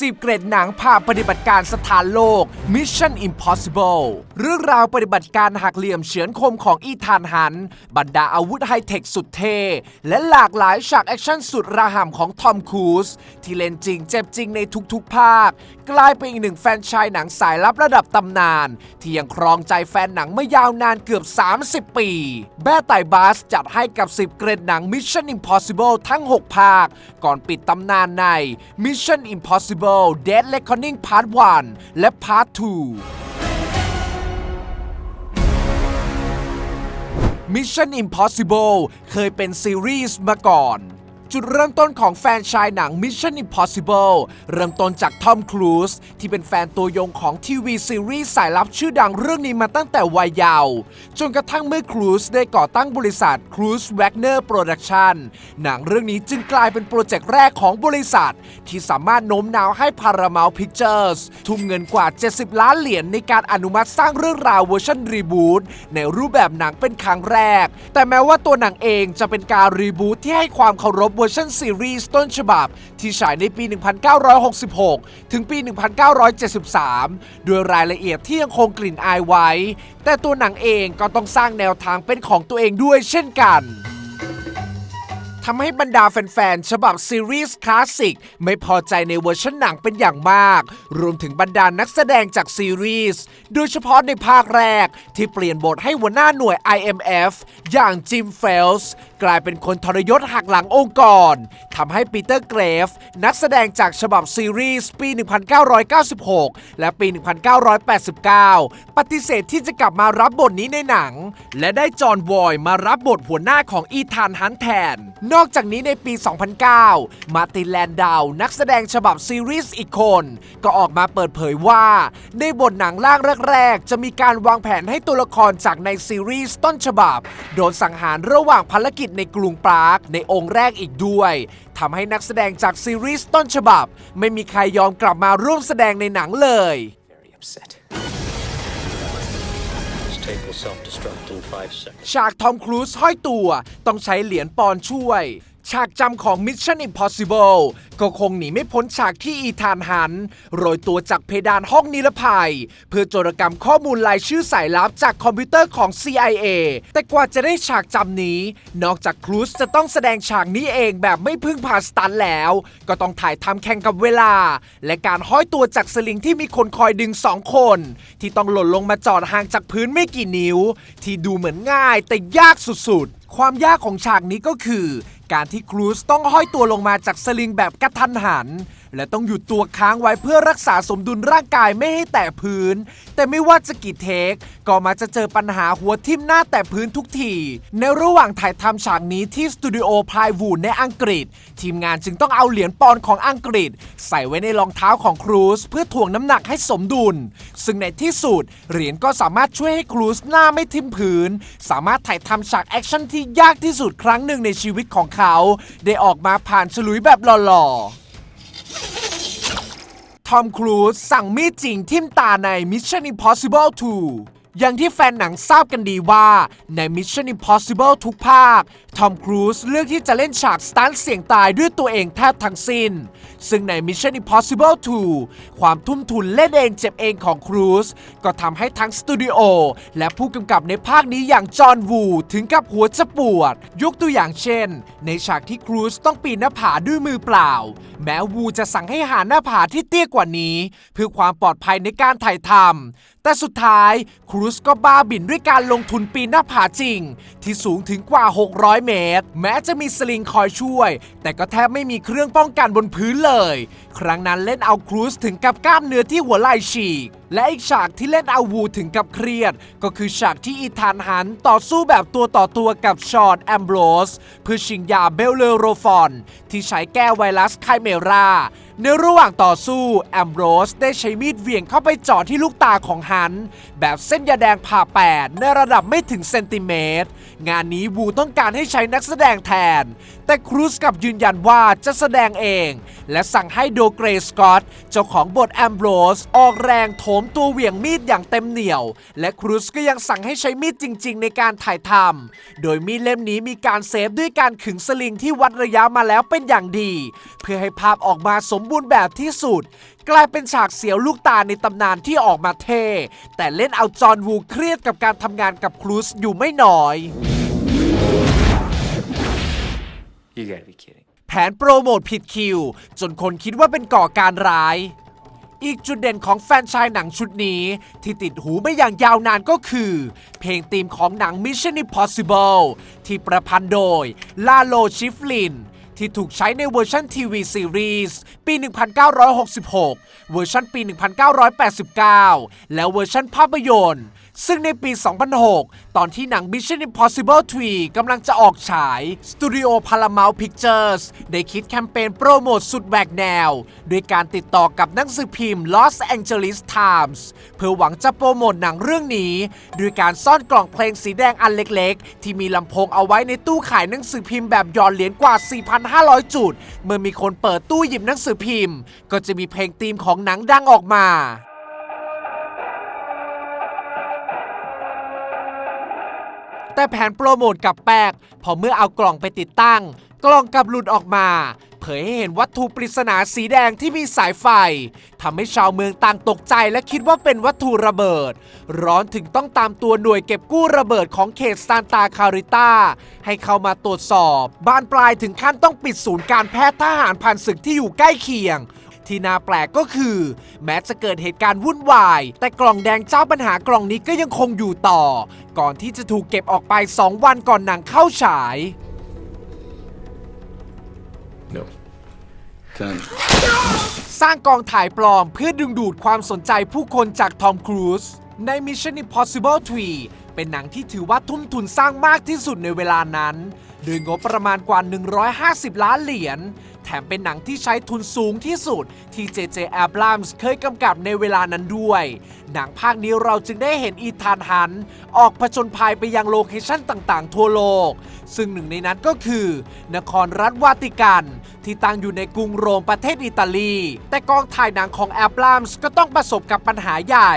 สิบเกรดหนังผ่านปฏิบัติการสถานโลก Mission Impossible เรื่องราวปฏิบัติการหักเหลี่ยมเฉือนคมของอีธานฮัน บรรดาอาวุธไฮเทคสุดเท่และหลากหลายฉากแอคชั่นสุดระห่ำของทอมครูซที่เล่นจริงเจ็บจริงในทุกๆ ภาค กลายเป็นอีกหนึ่งแฟนชายหนังสายลับระดับตำนาน ที่ยังครองใจแฟนหนังมายาวนานเกือบ 30 ปี แบ้ไต่บาสจัดให้กับ 10 เกรดหนัง Mission Impossible ทั้ง 6 ภาค ก่อนปิดตำนานใน Mission Impossible Dead Reckoning Part 1 และ Part 2 Mission Impossible เคยเป็นซีรีส์มาก่อน จุดเริ่มต้นของแฟนชายหนัง Mission Impossible เริ่มต้นจากทอมครูซที่เป็นแฟนตัวยงของทีวีซีรีส์สายลับชื่อดังเรื่องนี้มาตั้งแต่วัยเยาว์จนกระทั่งเมื่อครูซได้ก่อตั้งบริษัท Cruise Wagner Production หนังเรื่องนี้จึงกลายเป็นโปรเจกต์แรกของบริษัท ที่สามารถโน้มน้าวให้ Paramount Pictures ทุ่มเงินกว่า 70 ล้านเหรียญในการอนุมัติสร้างเรื่องราวเวอร์ชันรีบูตในรูปแบบหนังเป็นครั้งแรก แต่แม้ว่าตัวหนังเองจะเป็นการรีบูตที่ให้ความเคารพเวอร์ชันซีรีส์ต้นฉบับ ที่ฉายในปี 1966 ถึงปี 1973 ด้วยรายละเอียดที่ยังคงกลิ่นอายไว้ แต่ตัวหนังเองก็ต้องสร้างแนวทางเป็นของตัวเองด้วยเช่นกันทำให้บรรดาแฟนๆ ฉบับซีรีส์คลาสสิกไม่พอใจในเวอร์ชันหนังเป็นอย่างมาก รวมถึงบรรดานักแสดงจากซีรีส์ โดยเฉพาะในภาคแรกที่เปลี่ยนบทให้หัวหน้าหน่วย IMF อย่างจิมเฟลส์กลายเป็นคนทรยศหักหลังองค์กรทำให้ปีเตอร์เกรฟ นักแสดงจากฉบับซีรีส์ปี 1996 และปี 1989 ปฏิเสธที่จะกลับมารับบทนี้ในหนัง และได้จอห์นวอยมารับบทหัวหน้าของอีธานฮันแทน นอกจากนี้ในปี 2009 มาร์ตินแลนดาวนักแสดงฉบับซีรีส์อีกคน ก็ออกมาเปิดเผยว่า ในบทหนังล่างแรกๆ จะมีการวางแผนให้ตัวละครจากในซีรีส์ต้นฉบับ โดนสังหารระหว่างภารกิจในกรุงปรากในองค์แรกอีกด้วยทำให้นักแสดงจากซีรีส์ต้นฉบับ ไม่มีใครยอมกลับมาร่วมแสดงในหนังเลย very upset. This tape will self-destruct in five seconds. ฉากทอมครูซห้อยตัว ต้องใช้เหรียญปอนด์ช่วย ฉากจำของ Mission Impossible ก็คงหนีไม่พ้นฉากที่อีธานฮัน โรยตัวจากเพดานห้องนิรภัย เพื่อโจรกรรมข้อมูลรายชื่อสายลับจากคอมพิวเตอร์ของ CIA แต่กว่าจะได้ฉากจำนี้ นอกจากครูซจะต้องแสดงฉากนี้เองแบบไม่พึ่งพาสตันแล้ว ก็ต้องถ่ายทำแข่งกับเวลา และการห้อยตัวจากสลิงที่มีคนคอยดึงสองคน ที่ต้องหล่นลงมาจอดห่างจากพื้นไม่กี่นิ้ว ที่ดูเหมือนง่ายแต่ยากสุดๆ ความยากของฉากนี้ก็คือ การที่ครูซต้องห้อยตัวลงมาจากสลิงแบบกระทันหัน และต้องหยุดตัวค้างไว้เพื่อรักษาสมดุลร่างกายไม่ให้แตะพื้น แต่ไม่ว่าจะกี่เทค ก็มาจะเจอปัญหาหัวทิ่มหน้าแตะพื้นทุกที ในระหว่างถ่ายทำฉากนี้ที่สตูดิโอพลายวูดในอังกฤษ ทีมงานจึงต้องเอาเหรียญปอนของอังกฤษ ใส่ไว้ในรองเท้าของครูซเพื่อถ่วงน้ำหนักให้สมดุล ซึ่งในที่สุดเหรียญก็สามารถช่วยให้ครูซหน้าไม่ทิ่มพื้น สามารถถ่ายทำฉากแอคชั่นที่ยากที่สุดครั้งหนึ่งในชีวิตของเขา ได้ออกมาผ่านฉลุยแบบหล่อๆ ทอมครูซสั่งมีดจริงทิ่มตาใน Mission Impossible 2อย่างที่แฟนหนังทราบกันดีว่าใน Mission Impossible ทุกภาค ทอมครูซเลือกที่จะเล่นฉากสตันเสี่ยงตายด้วยตัวเองแทบทั้งสิ้น ซึ่งใน Mission Impossible 2 ความทุ่มทุนเล่นเองเจ็บเองของครูซก็ทำให้ทั้งสตูดิโอและผู้กำกับในภาคนี้อย่างจอห์นวูถึงกับหัวจะปวด ยกตัวอย่างเช่น ในฉากที่ครูซต้องปีนหน้าผาด้วยมือเปล่า แม้วูจะสั่งให้หาหน้าผาที่เตี้ยกว่านี้ เพื่อความปลอดภัยในการถ่ายทำแต่สุดท้ายครูซก็บ้าบินด้วยการลงทุนปีนหน้าผาจริง ที่สูงถึงกว่า 600 เมตร แม้จะมีสลิงคอยช่วย แต่ก็แทบไม่มีเครื่องป้องกันบนพื้นเลยครั้งนั้นเล่นเอาครูซถึงกับกล้ามเนื้อที่หัวไหล่ฉีกและอีกฉากที่เล่นเอาวูถึงกับเครียด ก็คือฉากที่อีธานฮันต่อสู้แบบตัวต่อตัวกับชอนแอมโบรสเพื่อชิงยาเบลเลโรฟอน ที่ใช้แก้ไวรัสไคเมราในระหว่างต่อสู้แอมโบรสได้ใช้มีดเหวี่ยงเข้าไปเจาะที่ลูกตาของฮัน แบบเส้นยาแดงผ่าแปดในระดับไม่ถึงเซนติเมตร งานนี้วูต้องการให้ใช้นักแสดงแทน แต่ครูซกับยืนยันว่าจะแสดงเอง และสั่งให้โดเกรสกอตเจ้าของบทแอมโบรสออกแรงโทมตัวเหวี่ยงมีดอย่างเต็มเหนี่ยว และครูซก็ยังสั่งให้ใช้มีดจริง ๆ ในการถ่ายทำโดยมีดเล่มนี้มีการเซฟด้วยการขึงสลิงที่วัดระยะมาแล้วเป็นอย่างดี เพื่อให้ภาพออกมาสมบูรณ์แบบที่สุด กลายเป็นฉากเสียวลูกตาในตำนานที่ออกมาเท่แต่เล่นเอาจอห์นวูเครียดกับการทำงานกับครูซอยู่ไม่น้อย You gotta be kidding. แผนโปรโมทผิดคิว จนคนคิดว่าเป็นก่อการร้าย อีกจุดเด่นของแฟนชายหนังชุดนี้ ที่ติดหูไม่อย่างยาวนานก็คือ เพลงธีมของหนัง Mission Impossible ที่ประพันธ์โดยลาโลชิฟลินที่ถูกใช้ในเวอร์ชันทีวีซีรีส์ปี 1966 เวอร์ชันปี 1989 และเวอร์ชันภาพยนตร์ ซึ่งในปี 2006 ตอนที่หนัง Mission Impossible 3กำลังจะออกฉายสตูดิโอ Paramount Pictures ได้คิดแคมเปญโปรโมทสุดแหวกแนว ด้วยการติดต่อกับหนังสือพิมพ์ Los Angeles Times เพื่อหวังจะโปรโมทหนังเรื่องนี้ ด้วยการซ่อนกล่องเพลงสีแดงอันเล็กๆ ที่มีลำโพงเอาไว้ในตู้ขายหนังสือพิมพ์แบบหยอดเหรียญกว่า 4,500 จุด เมื่อมีคนเปิดตู้หยิบหนังสือพิมพ์ ก็จะมีเพลงธีมของหนังดังออกมา แต่แผนโปรโมทกับแปลกพอเมื่อเอากล่องไปติดตั้ง กล่องกลับหลุดออกมา เผยให้เห็นวัตถุปริศนาสีแดงที่มีสายไฟทำให้ชาวเมืองต่างตกใจและคิดว่าเป็นวัตถุระเบิด ร้อนถึงต้องตามตัวหน่วยเก็บกู้ระเบิดของเขตซานตาคาริต้าให้เข้ามาตรวจสอบ บานปลายถึงขั้นต้องปิดศูนย์การแพทย์ทหารผ่านศึกที่อยู่ใกล้เคียง ที่น่าแปลกก็คือ แม้จะเกิดเหตุการณ์วุ่นวาย แต่กล่องแดงเจ้าปัญหากล่องนี้ก็ยังคงอยู่ต่อ ก่อนที่จะถูกเก็บออกไป 2 วันก่อนหนังเข้าฉาย No. Done. สร้างกองถ่ายปลอมเพื่อดึงดูดความสนใจผู้คนจากทอมครูซใน Mission Impossible 3 เป็นหนังที่ถือว่าทุ่มทุนสร้างมากที่สุดในเวลานั้น โดยงบประมาณกว่า 150 ล้านเหรียญ แถมเป็นหนังที่ใช้ทุนสูงที่สุด ที่ JJ Abrams เคยกำกับในเวลานั้นด้วย หนังภาคนี้เราจึงได้เห็นอีธานฮัน ออกผจญภัยไปยังโลเคชั่นต่างๆ ทั่วโลก ซึ่งหนึ่งในนั้นก็คือ นครรัฐวาติกัน ที่ตั้งอยู่ในกรุงโรมประเทศอิตาลี แต่กองถ่ายหนังของแอปลามส์ก็ต้องประสบกับปัญหาใหญ่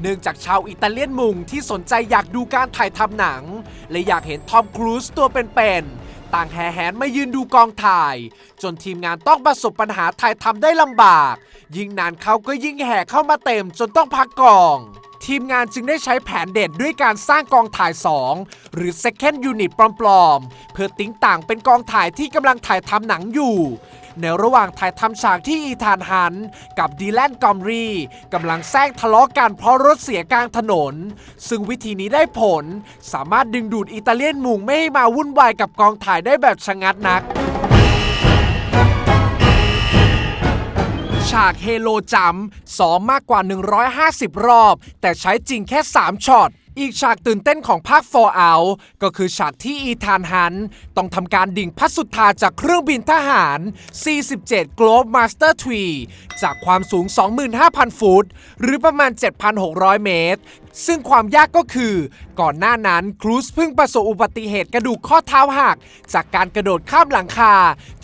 เนื่องจากชาวอิตาเลียนมุงที่สนใจอยากดูการถ่ายทำหนัง และอยากเห็นทอมครูซตัวเป็นๆ ต่างแห่แหนมายืนดูกองถ่าย จนทีมงานต้องประสบปัญหาถ่ายทำได้ลำบาก ยิ่งนานเขาก็ยิ่งแห่เข้ามาเต็มจนต้องพักกอง ทีมงานจึงได้ใช้แผนเด็ดด้วยการสร้างกองถ่าย 2 หรือ second unit ปลอมๆ เพื่อติ้งต่างเป็นกองถ่ายที่กำลังถ่ายทำหนังอยู่ ในระหว่างถ่ายทำฉากที่อีธานฮัน กับดีแลนกอมรีกำลังแซงทะเลาะกันเพราะรถเสียกลางถนน ซึ่งวิธีนี้ได้ผล สามารถดึงดูดอิตาเลียนมุงไม่ให้มาวุ่นวายกับกองถ่ายได้แบบชะงัดนัก ฉากเฮโลจัมซ้อมมากกว่า 150 รอบ แต่ใช้จริงแค่ 3ช็อตอีกฉากตื่นเต้นของภาค 4 Out ก็คือฉากที่อีธานฮัน ต้องทำการดิ่งพัดสุดทาจากเครื่องบินทหาร 47 Globe Master 3จากความสูง 25,000 ฟุต หรือประมาณ 7,600 เมตร ซึ่งความยากก็คือ ก่อนหน้านั้นครูซเพิ่งประสบอุบัติเหตุกระดูกข้อเท้าหัก จากการกระโดดข้ามหลังคา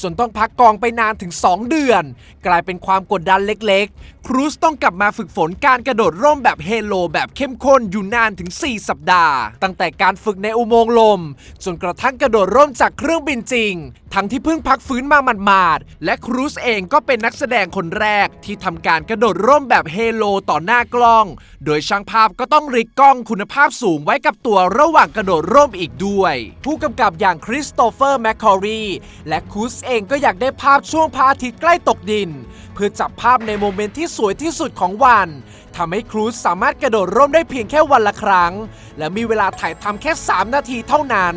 จนต้องพักกองไปนานถึง 2 เดือน กลายเป็นความกดดันเล็กๆ ครูซต้องกลับมาฝึกฝนการกระโดดร่มแบบเฮโลแบบเข้มข้นอยู่นานถึง 4 สัปดาห์ ตั้งแต่การฝึกในอุโมงค์ลม จนกระทั่งกระโดดร่มจากเครื่องบินจริง ทั้งที่เพิ่งพักฟื้นมาหมาดๆและครูซเองก็เป็นนักแสดงคนแรกที่ทำการกระโดดร่มแบบเฮโลต่อหน้ากล้อง โดยช่างภาพก็ต้อง้องริกกล้องคุณภาพสูงไว้กับตัวระหว่างกระโดดร่มอีกด้วย ผู้กำกับอย่างคริสโตเฟอร์แมคคอรีและครูสเองก็อยากได้ภาพช่วงพระอาทิตย์ใกล้ตกดิน เพื่อจับภาพในโมเมนต์ที่สวยที่สุดของวันทำให้ครูซสามารถกระโดดร่มได้เพียงแค่วันละครั้ง และมีเวลาถ่ายทำแค่ 3 นาทีเท่านั้น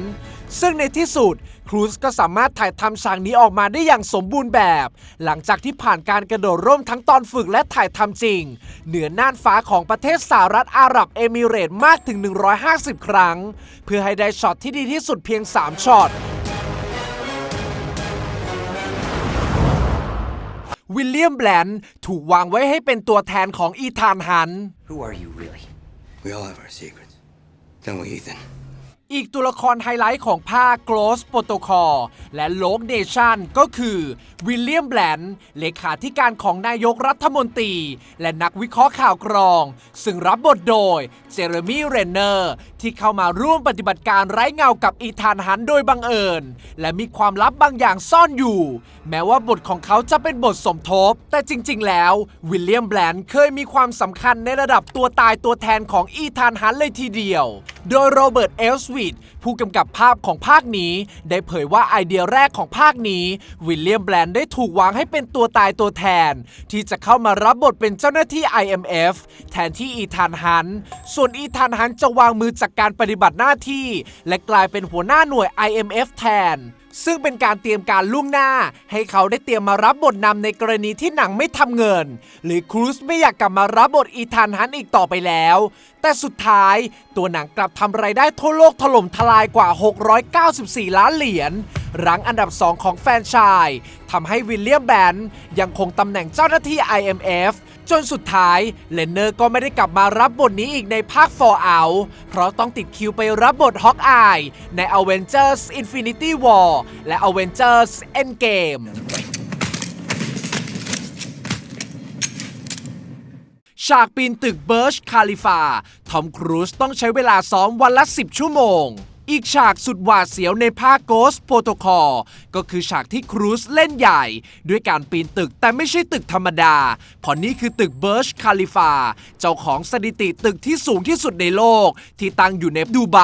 ซึ่งในที่สุดครูซก็สามารถถ่ายทำฉากนี้ออกมาได้อย่างสมบูรณ์แบบ หลังจากที่ผ่านการกระโดดร่มทั้งตอนฝึกและถ่ายทำจริง เหนือน่านฟ้าของประเทศสหรัฐอาหรับเอมิเรต์มากถึง 150 ครั้ง เพื่อให้ได้ช็อตที่ดีที่สุดเพียง 3 ช็อตวิลเลียมแบลนถูกวางไว้ให้เป็นตัวแทนของอีธานฮัน Who are you really? We all have our secrets. Don't we, Ethan? อีกตัวละครไฮไลท์ของภาค Ghost Protocol และโลกเนชั่นก็คือ วิลเลียมแบลนเลขาธิการของนายกรัฐมนตรี และนักวิเคราะห์ข่าวกรอง ซึ่งรับบทโดยเจเรมีเรนเนอร์ ที่เข้ามาร่วมปฏิบัติการไร้เงากับอีธานฮันโดยบังเอิญ และมีความลับบางอย่างซ่อนอยู่ แม้ว่าบทของเขาจะเป็นบทสมทบ แต่จริง ๆ แล้ว วิลเลียมแบลนเคยมีความสำคัญในระดับตัวตายตัวแทนของอีธานฮันเลยทีเดียว โดยโรเบิร์ตเอลสวิดผู้กำกับภาพของภาคนี้ ได้เผยว่าไอเดียแรกของภาคนี้ วิลเลียมแบรนได้ถูกวางให้เป็นตัวตายตัวแทน ที่จะเข้ามารับบทเป็นเจ้าหน้าที่ IMF แทนที่อีธานฮันต์ส่วนอีธานฮันต์จะวางมือจากการปฏิบัติหน้าที่ และกลายเป็นหัวหน้าหน่วย IMF แทน ซึ่งเป็นการเตรียมการล่วงหน้า ให้เขาได้เตรียมมารับบทนำในกรณีที่หนังไม่ทำเงิน หรือครูซไม่อยากกลับมารับบทอีธานฮันต์อีกต่อไปแล้ว แต่สุดท้ายตัวหนังกลับทำไรายได้ทั่วโลกถล่มทลายกว่า 694 ล้านเหรียญรั้งอันดับ 2 ของแฟนชายทำให้วิลเลียมแบนยังคงตำแหน่งเจ้าหน้าที่ IMF จนสุดท้ายเลนเนอร์ก็ไม่ได้กลับมารับบทนี้อีกในภาค Fallout เพราะต้องติดคิวไปรับบทฮอกอายใน Avengers Infinity War และ Avengers Endgame ฉากปีนตึกเบิร์ชคาลิฟา ทอมครูซต้องใช้เวลาซ้อมวันละ 10 ชั่วโมง อีกฉากสุดหวาดเสียวในภาค Ghost Protocol ก็คือฉากที่ครูซเล่นใหญ่ ด้วยการปีนตึกแต่ไม่ใช่ตึกธรรมดา เพราะนี่คือตึกเบิร์ชคาลิฟาเจ้าของสถิติตึกที่สูงที่สุดในโลก ที่ตั้งอยู่ในดูไบ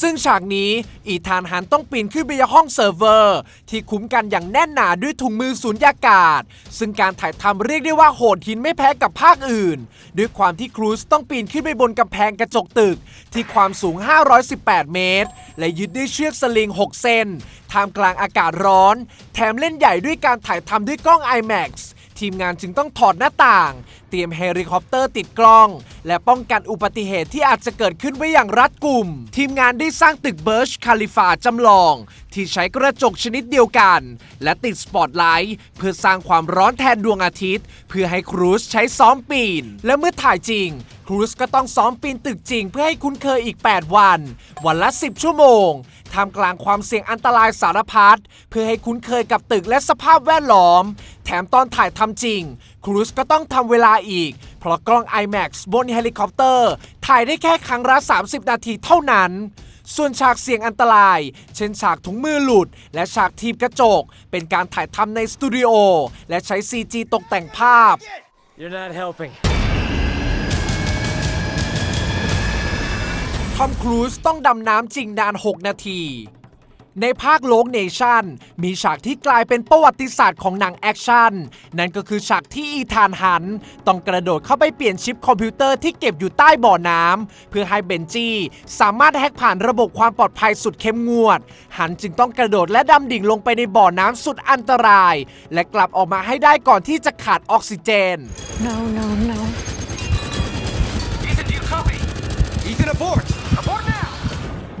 ซึ่งฉากนี้อีธานฮันต้องปีนขึ้นไปยังห้องเซิร์ฟเวอร์ ที่คุ้มกันอย่างแน่นหนาด้วยถุงมือสูญญากาศ ซึ่งการถ่ายทำเรียกได้ว่าโหดหินไม่แพ้กับภาคอื่น ด้วยความที่ครูซต้องปีนขึ้นไปบนกำแพงกระจกตึก ที่ความสูง 518 เมตรและยึดด้วยเชือกสลิง 6เส้นท่ามกลางอากาศร้อน แถมเล่นใหญ่ด้วยการถ่ายทำด้วยกล้อง IMAX ทีมงานจึงต้องถอดหน้าต่าง เตรียมเฮลิคอปเตอร์ติดกล้อง และป้องกันอุบัติเหตุที่อาจจะเกิดขึ้นไว้อย่างรัดกุม ทีมงานได้สร้างตึกเบิร์ชคาลิฟาจำลอง ที่ใช้กระจกชนิดเดียวกัน และติดสปอตไลท์เพื่อสร้างความร้อนแทนดวงอาทิตย์ เพื่อให้ครูซใช้ซ้อมปีน และเมื่อถ่ายจริงครูซก็ต้องซ้อมปีนตึกจริง เพื่อให้คุ้นเคยอีก 8 วัน วันละ 10 ชั่วโมง ท่ามกลางความเสี่ยงอันตรายสารพัดเพื่อให้คุ้นเคยกับตึกและสภาพแวดล้อม แถมตอนถ่ายทำจริง ครูซก็ต้องทำเวลาอีก เพราะกล้อง IMAX บนเฮลิคอปเตอร์ ถ่ายได้แค่ครั้งละ 30 นาทีเท่านั้นส่วนฉากเสี่ยงอันตราย เช่นฉากถุงมือหลุด และฉากทีบกระจก เป็นการถ่ายทำในสตูดิโอ และใช้ CG ตกแต่งภาพ You're not helping. อมครูซต้องดำน้ำจริงนาน 6 นาที ในภาคโลกเนชั่น มีฉากที่กลายเป็นประวัติศาสตร์ของหนังแอคชั่น นั่นก็คือฉากที่อีธานฮัน ต้องกระโดดเข้าไปเปลี่ยนชิปคอมพิวเตอร์ที่เก็บอยู่ใต้บ่อน้ำเพื่อให้เบนจี้สามารถแฮกผ่านระบบความปลอดภัยสุดเข้มงวดฮันจึงต้องกระโดดและดำดิ่งลงไปในบ่อน้ำสุดอันตราย และกลับออกมาให้ได้ก่อนที่จะขาดออกซิเจน No, no, no. Ethan, do you copy? Ethan, abort!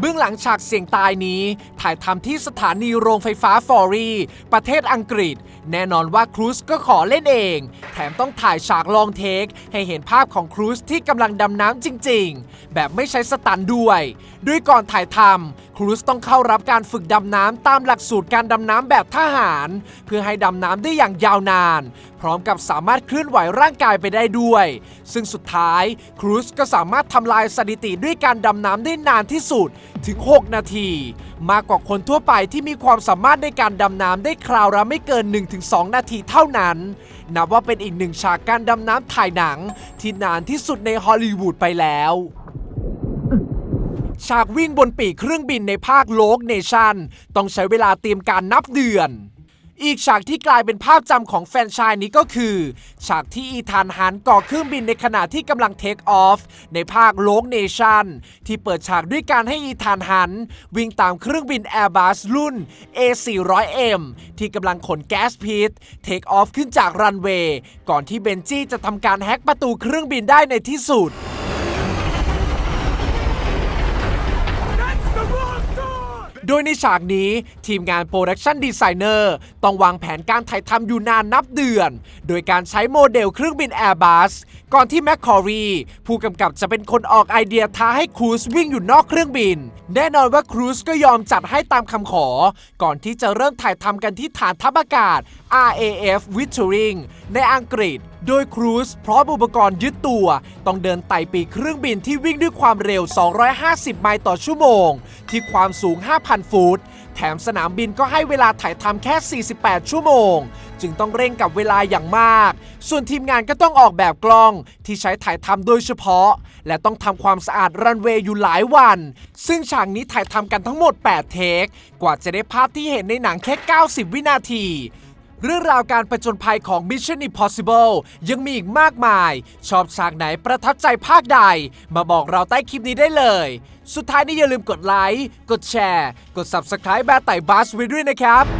เบื้องหลังฉากเสี่ยงตายนี้ ถ่ายทำที่สถานีโรงไฟฟ้าฟอรี ประเทศอังกฤษแน่นอนว่าครูซก็ขอเล่นเอง แถมต้องถ่ายฉากลองเทค ให้เห็นภาพของครูซที่กำลังดำน้ำจริง ๆ แบบไม่ใช้สตันด้วย ด้วยก่อนถ่ายทำครูซต้องเข้ารับการฝึกดำน้ำตามหลักสูตรการดำน้ำแบบทหาร เพื่อให้ดำน้ำได้อย่างยาวนาน พร้อมกับสามารถเคลื่อนไหวร่างกายไปได้ด้วย ซึ่งสุดท้ายครูซก็สามารถทำลายสถิติด้วยการดำน้ำได้นานที่สุดถึง 6 นาที มากกว่าคนทั่วไปที่มีความสามารถในการดำน้ำได้คราวละไม่เกินถึง 2 นาทีเท่านั้น นับว่าเป็นอีกหนึ่งฉากการดำน้ำถ่ายหนัง ที่นานที่สุดในฮอลลีวูดไปแล้วฉากวิ่งบนปีกเครื่องบินในภาคโลกเนชั่น ต้องใช้เวลาเตรียมการนับเดือน อีกฉากที่กลายเป็นภาพจำของแฟนชายนี้ก็คือ ฉากที่อีธานฮันต์ก่อเครื่องบินในขณะที่กำลังเทคออฟในภาคโลกเนชั่นที่เปิดฉากด้วยการให้อีธานฮันต์วิ่งตามเครื่องบิน Airbus รุ่น A400M ที่กำลังขนแก๊สพิษเทคออฟขึ้นจากรันเวย์ก่อนที่เบนจี้จะทำการแฮ็กประตูเครื่องบินได้ในที่สุด โโดยในฉากนี้ทีมงานโปรดักชันดีไซเนอร์ต้องวางแผนการถ่ายทำอยู่นานนับเดือน โดยการใช้โมเดลเครื่องบิน Airbus ก่อนที่แมคคอรีผู้กำกับจะเป็นคนออกไอเดียท้าให้ครูซวิ่งอยู่นอกเครื่องบิน แน่นอนว่าครูซก็ยอมจัดให้ตามคำขอ ก่อนที่จะเริ่มถ่ายทำกันที่ฐานทัพอากาศ RAF Wittering ในอังกฤษ โดยครูซพร้อมอุปกรณ์ยึดตัว ต้องเดินไต่ปีกเครื่องบินที่วิ่งด้วยความเร็ว 250 ไมล์ต่อชั่วโมง ที่ความสูง 5,000 ฟุต แถมสนามบินก็ให้เวลาถ่ายทำแค่ 48 ชั่วโมง จึงต้องเร่งกับเวลาอย่างมาก ส่วนทีมงานก็ต้องออกแบบกล้องที่ใช้ถ่ายทำโดยเฉพาะ และต้องทำความสะอาดรันเวย์อยู่หลายวัน ซึ่งฉากนี้ถ่ายทำกันทั้งหมด 8 เทค กว่าจะได้ภาพที่เห็นในหนังแค่ 90 วินาที เรื่องราวการประจนภัยของ Mission Impossible ยังมีอีกมากมาย ชอบฉากไหนประทับใจภาคใด มาบอกเราใต้คลิปนี้ได้เลย สุดท้ายนี้อย่าลืมกดไลค์ กดแชร์ กด Subscribe แบบไต่บัสไว้ด้วยนะครับ